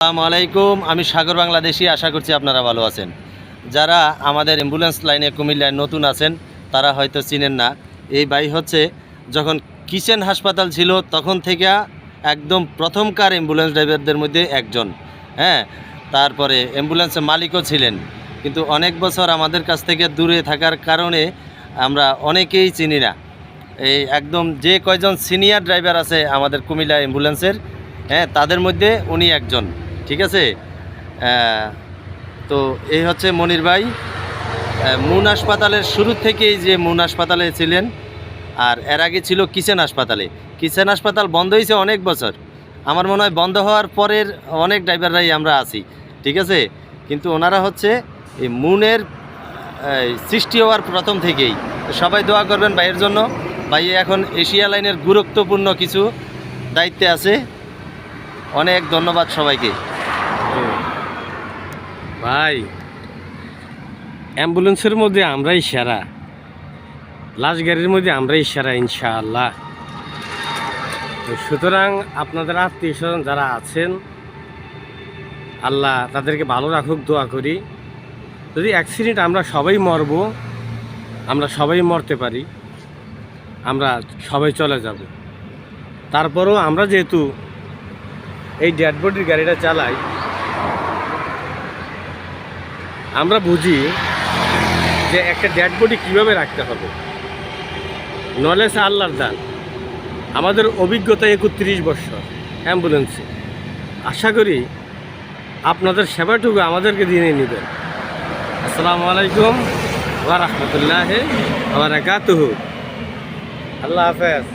আসসালামু আলাইকুম, আমি সাগর বাংলাদেশি, আশা করছি আপনারা ভালো আছেন। যারা আমাদের অ্যাম্বুলেন্স লাইনে কুমিল্লায় নতুন আছেন, তারা হয়তো চিনেন না। এই বাই হচ্ছে, যখন কিচেন হাসপাতাল ছিল, তখন থেকে একদম প্রথমকার অ্যাম্বুলেন্স ড্রাইভারদের মধ্যে একজন। হ্যাঁ তারপরে অ্যাম্বুলেন্সের মালিকও ছিলেন। কিন্তু অনেক বছর আমাদের কাছ থেকে দূরে থাকার কারণে আমরা অনেকেই চিনি না। এই একদম যে কয়জন সিনিয়র ড্রাইভার আছে আমাদের কুমিল্লা অ্যাম্বুলেন্সের হ্যাঁ তাদের মধ্যে উনি একজন। ঠিক আছে? তো এই হচ্ছে মনির ভাই। মুন হাসপাতালের শুরু থেকেই যে মুন হাসপাতালে ছিলেন, আর এর আগে ছিল কিচেন হাসপাতালে। কিচেন হাসপাতাল বন্ধ হয়েছে অনেক বছর। আমার মনে হয় বন্ধ হওয়ার পরের অনেক ড্রাইভাররাই আমরা আছি, ঠিক আছে? কিন্তু ওনারা হচ্ছে এই মুনের সৃষ্টি হওয়ার প্রথম থেকেই। সবাই দোয়া করবেন ভাইয়ের জন্য। ভাই, এখন এশিয়া লাইনের গুরুত্বপূর্ণ কিছু দায়িত্বে আছে। অনেক ধন্যবাদ সবাইকে। ভাই, অ্যাম্বুলেন্সের মধ্যে আমরাই সেরা। লাশ গাড়ির মধ্যে আমরাই সেরা, ইনশাআল্লাহ। সুতরাং আপনাদের আত্মীয় স্বজন যারা আছেন, আল্লাহ তাদেরকে ভালো রাখুক, দোয়া করি। যদি অ্যাক্সিডেন্ট আমরা সবাই মরব, আমরা সবাই মরতে পারি, আমরা সবাই চলে যাব। তারপরেও আমরা যেহেতু এই ডেড বডির গাড়িটা চালাই আমরা বুঝি যে একটা ডেড বডি কীভাবে রাখতে হবে? নলেজ আল্লাহর দান। আমাদের অভিজ্ঞতা একত্রিশ বছর অ্যাম্বুলেন্সে আশা করি আপনাদের সেবাটুকু আমাদেরকে দিয়ে নেবেন। আসসালামু আলাইকুম ওয়া রাহমাতুল্লাহ বারাকাতুহু। আল্লাহ হাফেজ।